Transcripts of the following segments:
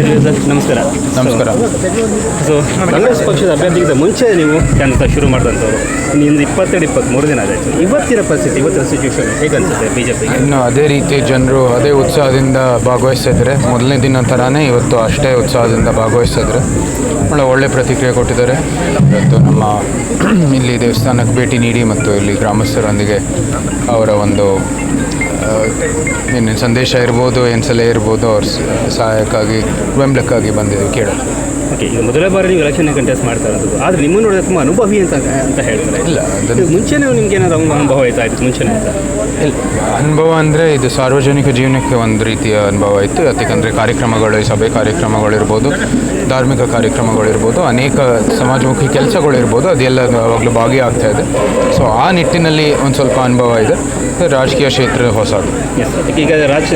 ನಮಸ್ಕಾರ. ನಮಸ್ಕಾರ. ಸೊ ಕಾಂಗ್ರೆಸ್ ಪಕ್ಷದ ಅಭ್ಯರ್ಥಿಗಿಂತ ಮುಂಚೆ ನೀವು ಕೆಲಸ ಶುರು ಮಾಡಿದಂಥವ್ರು. ನಿಮ್ದು ಇಪ್ಪತ್ತೆರಡು ಇಪ್ಪತ್ತ್ಮೂರು ದಿನ ಆಗಿದೆ ಇವತ್ತಿನ ಪರಿಸ್ಥಿತಿ ಇವತ್ತಿನ ಸಿಚುವೇಶನ್ ಹೇಗೆ ಅನ್ಸುತ್ತೆ ಬಿ ಜೆ ಪಿಗೆ ಇನ್ನು ಅದೇ ರೀತಿ ಜನರು ಅದೇ ಉತ್ಸಾಹದಿಂದ ಭಾಗವಹಿಸಿದ್ರೆ ಮೊದಲನೇ ದಿನ ಥರನೇ ಇವತ್ತು ಅಷ್ಟೇ ಉತ್ಸಾಹದಿಂದ ಭಾಗವಹಿಸಿದ್ರೆ ಭಾಳ ಒಳ್ಳೆ ಪ್ರತಿಕ್ರಿಯೆ ಕೊಟ್ಟಿದ್ದಾರೆ. ಇವತ್ತು ನಮ್ಮ ಇಲ್ಲಿ ದೇವಸ್ಥಾನಕ್ಕೆ ಭೇಟಿ ನೀಡಿ ಮತ್ತು ಇಲ್ಲಿ ಗ್ರಾಮಸ್ಥರೊಂದಿಗೆ ಅವರ ಒಂದು ಏನು ಸಂದೇಶ ಇರ್ಬೋದು ಏನು ಸಲಹೆ ಇರ್ಬೋದು ಅವ್ರ ಸಹಾಯಕ್ಕಾಗಿ ಬೆಂಬಲಕ್ಕಾಗಿ ಬಂದಿದ್ದೀವಿ ಕೇಳೋದು. ಓಕೆ ಈಗ ಮೊದಲ ಬಾರಿ ನೀವು ಎಲೆಕ್ಷನ್ ಕಂಟೆಸ್ಟ್ ಮಾಡ್ತಾ ಇರೋದು. ಆದರೆ ನಿಮ್ಮನ್ನು ನೋಡಿದ್ರೆ ತುಂಬ ಅನುಭವಿ ಅಂತ ಅಂತ ಹೇಳ್ತಾರೆ. ಇಲ್ಲ ಮುಂಚೆ ಮುಂಚೆನೇ ನಿಮ್ಗೆ ಏನಾದ್ರು ಅನುಭವ ಆಯ್ತಾ ಇತ್ತು ಮುಂಚೆನೇ ಅಂತ? ಇಲ್ಲ ಅನುಭವ ಅಂದರೆ ಇದು ಸಾರ್ವಜನಿಕ ಜೀವನಕ್ಕೆ ಒಂದು ರೀತಿಯ ಅನುಭವ ಇತ್ತು. ಯಾಕಂದರೆ ಕಾರ್ಯಕ್ರಮಗಳು ಈ ಸಭೆ ಕಾರ್ಯಕ್ರಮಗಳಿರ್ಬೋದು ಧಾರ್ಮಿಕ ಕಾರ್ಯಕ್ರಮಗಳಿರ್ಬೋದು ಅನೇಕ ಸಮಾಜಮುಖಿ ಕೆಲಸಗಳಿರ್ಬೋದು ಅದೆಲ್ಲ ಯಾವಾಗಲೂ ಭಾಗಿಯಾಗ್ತಾ ಇದೆ. ಸೊ ಆ ನಿಟ್ಟಿನಲ್ಲಿ ಒಂದು ಸ್ವಲ್ಪ ಅನುಭವ ಇದೆ. ರಾಜಕೀಯ ಕ್ಷೇತ್ರ ಹೊಸದು. ಈಗ ರಾಜ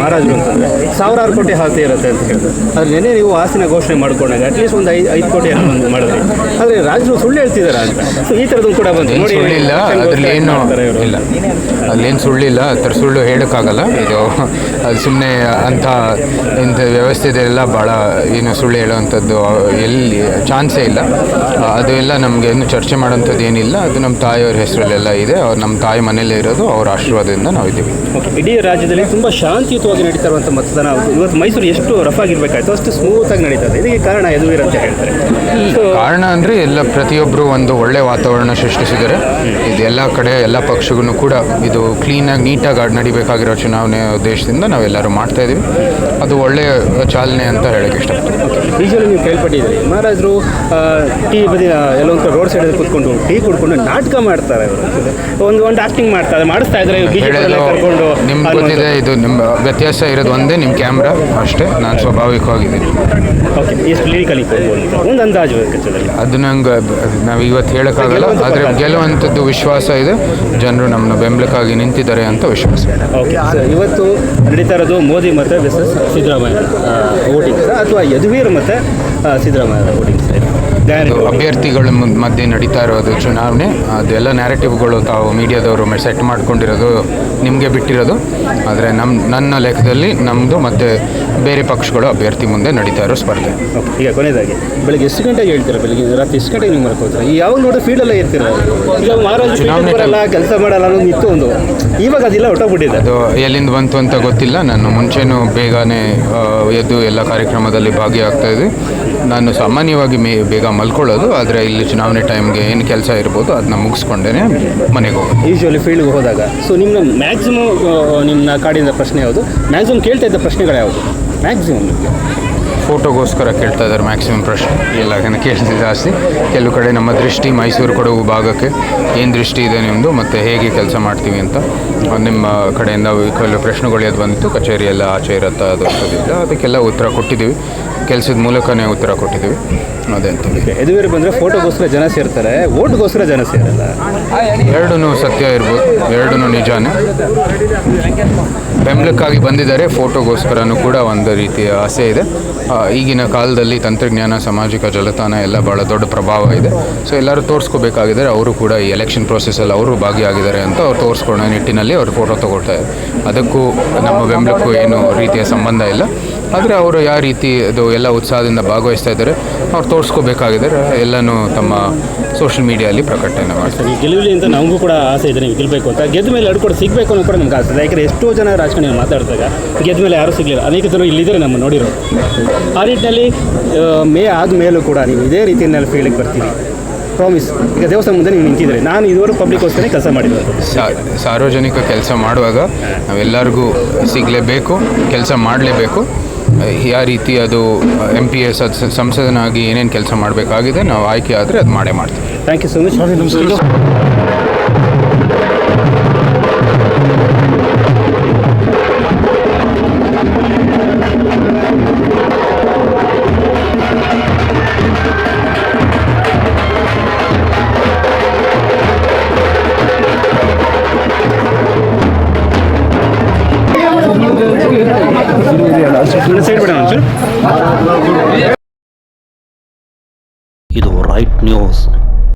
ಮಹಾರಾಜರು ಅಂತಂದರೆ ಸಾವಿರಾರು ಕೋಟಿ ಆಸ್ತಿ ಇರುತ್ತೆ ಅಂತ ಹೇಳಿದ್ರು ಅದ್ರ ನೆನೆ ನೀವು ಆಸ್ತಿನ ಘೋಷಣೆ ಮಾಡ್ಕೊಂಡಾಗ ಅಟ್ಲೀಸ್ಟ್ ಒಂದು ಐದು ಐದು ಕೋಟಿ ಏನೋ ಒಂದು ಮಾಡಿದ್ರಿ. ಆದರೆ ರಾಜರು ಸುಳ್ಳು ಹೇಳ್ತಿದಾರ ಅಂತ. ಸೊ ಈ ಥರದ್ದು ಕೂಡ ಬಂತು. ನೋಡಿ ಸುಳ್ಳಿಲ್ಲ ಅದ್ರಲ್ಲಿ ಏನು ಇಲ್ಲ. ಅಲ್ಲೇನು ಸುಳ್ಳಿಲ್ಲ ಆ ಥರ ಸುಳ್ಳು ಹೇಳೋಕ್ಕಾಗಲ್ಲ. ಇದು ಅದು ಸುಮ್ಮನೆ ಅಂಥ ಇಂಥ ವ್ಯವಸ್ಥೆ ಎಲ್ಲ ಭಾಳ ಏನು ಸುಳ್ಳು ಹೇಳುವಂಥದ್ದು ಎಲ್ಲಿ ಚಾನ್ಸೇ ಇಲ್ಲ. ಅದು ಎಲ್ಲ ನಮಗೆ ಏನು ಚರ್ಚೆ ಮಾಡೋಂಥದ್ದು ಏನಿಲ್ಲ. ಅದು ನಮ್ಮ ತಾಯಿಯವ್ರ ಹೆಸರಲ್ಲೆಲ್ಲ ಇದೆ. ಅವ್ರು ನಮ್ಮ ತಾಯಿ ಮನೇಲೇ ಇರೋದು. ಅವ್ರ ಆಶೀರ್ವಾದದಿಂದ ನಾವು ಇದ್ದೀವಿ. ಇಡೀ ರಾಜ್ಯದಲ್ಲಿ ತುಂಬ ಶಾಂತಿಯುತವಾಗಿ ನಡೀತಾ ಇರುವಂಥ ಮತದಾನ ಇವತ್ತು ಮೈಸೂರು ಎಷ್ಟು ರಫ್ ಆಗಿರ್ಬೇಕಾಯ್ತು? ಅಷ್ಟು ಸ್ಮೂತ್ ಆಗಿ ನಡೀತಾ ಇದೆ. ಇದಕ್ಕೆ ಕಾರಣ ಎದುವಿರಂತ ಅಂತ ಹೇಳ್ತಾರೆ? ಕಾರಣ ಅಂದರೆ ಎಲ್ಲ ಪ್ರತಿಯೊಬ್ಬರು ಒಂದು ಒಳ್ಳೆ ವಾತಾವರಣ ಸೃಷ್ಟಿಸಿದ್ದಾರೆ. ಇದು ಎಲ್ಲ ಕಡೆ ಎಲ್ಲ ಪಕ್ಷಗೂ ಕೂಡ ಇದು ಕ್ಲೀನಾಗಿ ನೀಟಾಗಿ ನಡಿಬೇಕಾಗಿರೋ ಚುನಾವಣೆ ಉದ್ದೇಶದಿಂದ ನಾವೆಲ್ಲರೂ ಮಾಡ್ತಾ ಇದ್ದೀವಿ ಅದು ಒಳ್ಳೆಯ ಚಾಲನೆ ಅಂತ ಹೇಳಕ್ಕೆ ಇಷ್ಟಪಡ್ತೀನಿ. ಬೀಜಲ್ಲಿ ನೀವು ಕೇಳ್ಪಟ್ಟಿದ್ದೀರಿ. ಮಹಾರಾಜರು ಟೀ ಬದಿ ಎಲ್ಲೊಂದು ರೋಡ್ ಸೈಡಲ್ಲಿ ಕೂತ್ಕೊಂಡು ಟೀ ಕುಡ್ಕೊಂಡು ನಾಟಕ ಮಾಡ್ತಾರೆ ಒಂದು ಒಂದು ಆಕ್ಟಿಂಗ್ ಮಾಡ್ತಾರೆ ಮಾಡಿಸ್ತಾ ಇದ್ದಾರೆ ನಿಮ್ಗೆ ಗೊತ್ತಿದೆ ಇದು ನಿಮ್ಮ ವ್ಯತ್ಯಾಸ ಇರೋದು ಒಂದೇ ನಿಮ್ಮ ಕ್ಯಾಮ್ರಾ ಅಷ್ಟೇ. ನಾನು ಸ್ವಾಭಾವಿಕವಾಗಿದ್ದೀನಿ. ಓಕೆ ಎಷ್ಟು ಲಿರಿಕಲಿ ಒಂದು ಅಂದಾಜು ಕಚ್ಚದಲ್ಲಿ ಅದು ನಂಗೆ ನಾವು ಇವತ್ತು ಹೇಳೋಕ್ಕಾಗಲ್ಲ ಆದರೆ ಗೆಲ್ಲುವಂಥದ್ದು ವಿಶ್ವಾಸ ಇದೆ. ಜನರು ನಮ್ಮನ್ನ ಬೆಂಬಲಕ್ಕಾಗಿ ನಿಂತಿದ್ದಾರೆ ಅಂತ ವಿಶ್ವಾಸ. ಓಕೆ ಇವತ್ತು ನಡೀತಾ ಇರೋದು ಮೋದಿ ಮತ್ತು ಸಿದ್ದರಾಮಯ್ಯ ವೋಟಿಂಗ್ ಅಥವಾ ಯದುವೀರ್ ಮತ್ತು ಸಿದ್ದರಾಮಯ್ಯ ವೋಟಿಂಗ್ ಅಭ್ಯರ್ಥಿಗಳ ಮಧ್ಯೆ ನಡೀತಾ ಇರೋದು ಚುನಾವಣೆ. ಅದೆಲ್ಲ ನ್ಯಾರೇಟಿವ್ಗಳು ತಾವು ಮೀಡಿಯಾದವರು ಸೆಟ್ ಮಾಡ್ಕೊಂಡಿರೋದು ನಿಮಗೆ ಬಿಟ್ಟಿರೋದು. ಆದರೆ ನಮ್ಮ ನನ್ನ ಲೆಕ್ಕದಲ್ಲಿ ನಮ್ಮದು ಮತ್ತು ಬೇರೆ ಪಕ್ಷಗಳು ಅಭ್ಯರ್ಥಿ ಮುಂದೆ ನಡೀತಾ ಇರೋ ಸ್ಪರ್ಧೆ. ಈಗ ಕೊನೆಯದಾಗಿ ಬೆಳಿಗ್ಗೆ ಎಷ್ಟು ಗಂಟೆಗೆ ಹೇಳ್ತೀರಾ ಬೆಳಿಗ್ಗೆ? ರಾತ್ರಿ ಎಷ್ಟು ಗಂಟೆಗೆ ನೀವು ಮಲ್ಕೋತೀರಾ ಈ ಯಾವಾಗ ನೋಡಿ ಫೀಲ್ಡಲ್ಲೇ ಇರ್ತೀರಾ? ಈಗ ಚುನಾವಣೆ ಕೆಲಸ ಮಾಡಲ್ಲ ಅನ್ನೋದು ಇತ್ತು ಒಂದು. ಇವಾಗ ಅದಿಲ್ಲ ಹೊಟ್ಟೋಗ್ಬಿಟ್ಟಿದೆ ಅದು ಎಲ್ಲಿಂದ ಬಂತು ಅಂತ ಗೊತ್ತಿಲ್ಲ. ನಾನು ಮುಂಚೆನೂ ಬೇಗನೆ ಎದ್ದು ಎಲ್ಲ ಕಾರ್ಯಕ್ರಮದಲ್ಲಿ ಭಾಗಿಯಾಗ್ತಾ ಇದ್ದೆ. ನಾನು ಸಾಮಾನ್ಯವಾಗಿ ಮೇ ಬೇಗ ಮಲ್ಕೊಳ್ಳೋದು ಆದರೆ ಇಲ್ಲಿ ಚುನಾವಣೆ ಟೈಮ್ಗೆ ಏನು ಕೆಲಸ ಇರ್ಬೋದು ಅದನ್ನ ಮುಗಿಸ್ಕೊಂಡೇ ಮನೆಗೆ ಹೋಗೋದು. ಯೂಶ್ವಲಿ ಫೀಲ್ಡ್ಗೆ ಹೋದಾಗ. ಸೊ ನಿಮ್ಮ ಮ್ಯಾಕ್ಸಿಮಮ್ ನಿಮ್ಮ ಕಾಡಿನ ಪ್ರಶ್ನೆ ಯಾವುದು? ಮ್ಯಾಕ್ಸಿಮಮ್ ಕೇಳ್ತಾ ಇದ್ದ ಪ್ರಶ್ನೆಗಳು ಯಾವುದು? ಮ್ಯಾಕ್ಸಿಮಮ್ ನಿಮಗೆ ಫೋಟೋಗೋಸ್ಕರ ಕೇಳ್ತಾ ಇದ್ದಾರೆ ಮ್ಯಾಕ್ಸಿಮಮ್ ಪ್ರಶ್ನೆ. ಎಲ್ಲ ಕೇಳ್ತಿದ್ದೆ ಜಾಸ್ತಿ. ಕೆಲವು ಕಡೆ ನಮ್ಮ ದೃಷ್ಟಿ ಮೈಸೂರು ಕೊಡಗು ಭಾಗಕ್ಕೆ ಏನು ದೃಷ್ಟಿ ಇದೆ ನಿಮ್ಮದು ಮತ್ತು ಹೇಗೆ ಕೆಲಸ ಮಾಡ್ತೀವಿ ಅಂತ. ನಿಮ್ಮ ಕಡೆಯಿಂದ ಕೆಲವು ಪ್ರಶ್ನೆಗಳು ಎದ್ದು ಬಂದಿತ್ತು ಕಚೇರಿಯೆಲ್ಲ ಆಚೆ ಇರತ್ತಾ ಅದು ಅದಕ್ಕೆಲ್ಲ ಉತ್ತರ ಕೊಟ್ಟಿದ್ದೀವಿ. ಕೆಲಸದ ಮೂಲಕನೇ ಉತ್ತರ ಕೊಟ್ಟಿದ್ದೀವಿ. ಅದೇ ಅಂತ ಯದುವೀರ್ ಬಂದರೆ ಫೋಟೋಗೋಸ್ಕರ ಜನ ಸೇರ್ತಾರೆ ಓಟ್ಗೋಸ್ಕರ ಜನ ಸೇರಲ್ಲ? ಎರಡೂ ಸತ್ಯ ಇರ್ಬೋದು ಎರಡೂ ನಿಜಾನೇ. ಬೆಂಬಲಕ್ಕಾಗಿ ಬಂದಿದ್ದಾರೆ ಫೋಟೋಗೋಸ್ಕರನೂ ಕೂಡ ಒಂದು ರೀತಿಯ ಆಸೆ ಇದೆ. ಈಗಿನ ಕಾಲದಲ್ಲಿ ತಂತ್ರಜ್ಞಾನ ಸಾಮಾಜಿಕ ಜಾಲತಾಣ ಎಲ್ಲ ಭಾಳ ದೊಡ್ಡ ಪ್ರಭಾವ ಇದೆ. ಸೊ ಎಲ್ಲರೂ ತೋರಿಸ್ಕೋಬೇಕಾಗಿದ್ದಾರೆ ಅವರು ಕೂಡ ಈ ಎಲೆಕ್ಷನ್ ಪ್ರೊಸೆಸಲ್ಲಿ ಅವರು ಭಾಗಿಯಾಗಿದ್ದಾರೆ ಅಂತ ಅವ್ರು ತೋರಿಸ್ಕೊಳ್ಳೋ ನಿಟ್ಟಿನಲ್ಲಿ ಅವ್ರು ಫೋಟೋ ತಗೊಳ್ತಾ ಇದ್ದಾರೆ. ಅದಕ್ಕೂ ನಮ್ಮ ಬೆಂಬಲಕ್ಕೂ ಏನು ರೀತಿಯ ಸಂಬಂಧ ಇಲ್ಲ. ಆದರೆ ಅವರು ಯಾವ ರೀತಿ ಅದು ಎಲ್ಲ ಉತ್ಸಾಹದಿಂದ ಭಾಗವಹಿಸ್ತಾ ಇದ್ದಾರೆ ಅವ್ರು ತೋರಿಸ್ಕೋಬೇಕಾಗಿದ್ದಾರೆ ಎಲ್ಲನೂ ತಮ್ಮ ಸೋಷಿಯಲ್ ಮೀಡಿಯಲ್ಲಿ ಪ್ರಕಟಣೆ ಮಾಡ್ತಾರೆ. ಈ ಗೆಲುವಲಿ ಅಂತ ನಮಗೂ ಕೂಡ ಆಸೆ ಇದೆ ನೀವು ಗೆಲ್ಲಬೇಕು ಅಂತ. ಗೆದ್ದ ಮೇಲೆ ಎರಡು ಕೂಡ ಸಿಗಬೇಕು ಅನ್ನೋ ಕೂಡ ನಮ್ಗೆ ಆಸೆ ಇದೆ. ಯಾಕಂದರೆ ಎಷ್ಟೋ ಜನ ರಾಜಕಾರಣಿ ಮಾತಾಡಿದಾಗ ಗೆದ್ದ ಮೇಲೆ ಯಾರೂ ಸಿಗಲಿಲ್ಲ. ಅನೇಕ ಜನರು ಇಲ್ಲಿದ್ದಾರೆ ನಮ್ಮ ನೋಡಿರೋ. ಆ ನಿಟ್ಟಿನಲ್ಲಿ ಮೇ ಆದ ಮೇಲೂ ಕೂಡ ನೀವು ಇದೇ ರೀತಿಯಲ್ಲಿ ಫೀಲ್ಡಿಗೆ ಬರ್ತೀರಿ. ಪ್ರಾಮಿಸ್ ಈಗ ದೇವಸ್ಥಾನ ಮುಂದೆ ನೀವು ನಿಂತಿದ್ರೆ ನಾನು ಇದುವರೆಗೂ ಪಬ್ಲಿಕ್ಗೋಸ್ಕರ ಕೆಲಸ ಮಾಡಿದ್ದೆ ಸಾರ್ವಜನಿಕ ಕೆಲಸ ಮಾಡುವಾಗ ನಾವೆಲ್ಲರಿಗೂ ಸಿಗಲೇಬೇಕು ಕೆಲಸ ಮಾಡಲೇಬೇಕು. ಯಾವ ರೀತಿ ಅದು ಎಂ ಪಿ ಎಸ್ ಸಂಸದನಾಗಿ ಏನೇನು ಕೆಲಸ ಮಾಡಬೇಕಾಗಿದೆ ನಾವು ಆಯ್ಕೆ ಆದರೆ ಅದು ಮಾಡೇ ಮಾಡ್ತೀವಿ. Thank you so much side இது ஒரு ரைட் நியூஸ்